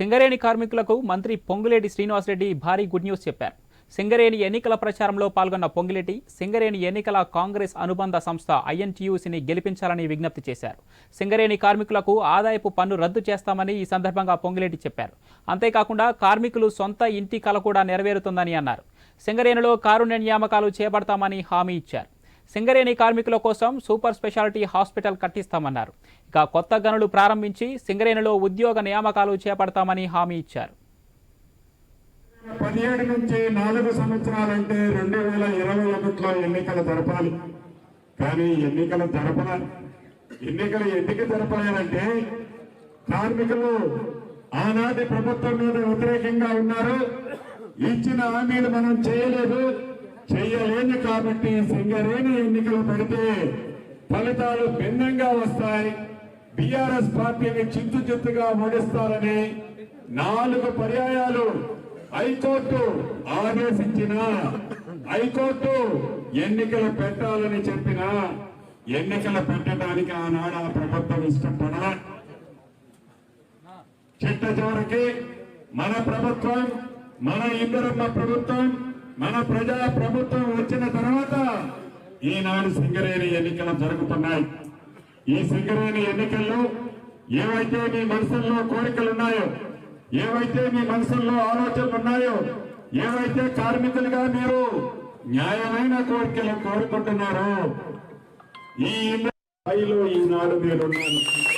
సింగరేణి కార్మికులకు మంత్రి పొంగులేటి శ్రీనివాసరెడ్డి భారీ గుడ్ న్యూస్ చెప్పారు. సింగరేణి ఎన్నికల ప్రచారంలో పాల్గొన్న పొంగులేటి సింగరేణి ఎన్నికల కాంగ్రెస్ అనుబంధ సంస్థ ఐఎన్టీయూసీని గెలిపించాలని విజ్ఞప్తి చేశారు. సింగరేణి కార్మికులకు ఆదాయపు పన్ను రద్దు చేస్తామని ఈ సందర్భంగా పొంగిలేటి చెప్పారు. అంతేకాకుండా కార్మికులు సొంత ఇంటి కల కూడా నెరవేరుతుందని అన్నారు. సింగరేణిలో కారుణ్య నియామకాలు చేపడతామని హామీ ఇచ్చారు. సింగరేణి కార్మికుల కోసం సూపర్ స్పెషాలిటీ హాస్పిటల్ కట్టిస్తామన్నారు. ఇక కొత్త గనులు ప్రారంభించి సింగరేణిలో ఉద్యోగ నియామకాలు చేపడతామని హామీ ఇచ్చారు. పదిహేడు నుంచి నాలుగు సంవత్సరాలంటే రెండు వేల ఇరవై ఒకటిలో ఎన్నికలు జరపాలి. కానీ ఎన్నికలు జరపల ఎన్నికలు ఎందుకు జరపలేదంటే కార్మికులు ఆనాటి ప్రభుత్వం మీద వ్యతిరేకంగా ఉన్నారు. ఇచ్చిన హామీలు మనం చేయలేదు. చేయలేని కాబట్టి సింగరేణి ఎన్నికలు పెడితే ఫలితాలు భిన్నంగా వస్తాయి. బీఆర్ఎస్ పార్టీని చిత్తు చిత్తుగా ఓడిస్తారని నాలుగు పర్యాయాలు హైకోర్టు ఆదేశించిన. హైకోర్టు ఎన్నికలు పెట్టాలని చెప్పిన. ఎన్నికలు పెట్టడానికి ఆనాడు ఆ ప్రభుత్వం ఇష్టపడ చిట్ట చివరికి మన ప్రభుత్వం మన ఇందరమ్మ ప్రభుత్వం మన ప్రజా ప్రభుత్వం వచ్చిన తర్వాత ఈనాడు సింగరేణి ఎన్నికలు జరుగుతున్నాయి. ఈ సింగరేణి ఎన్నికల్లో ఏవైతే మీ మనసుల్లో కోరికలు ఉన్నాయో ఏవైతే మీ మనసుల్లో ఆలోచనలు ఉన్నాయో ఏవైతే కార్మికులుగా మీరు న్యాయమైన కోరికలు కోరుకుంటున్నారో ఈ స్థాయిలో ఈనాడు మీరున్నారు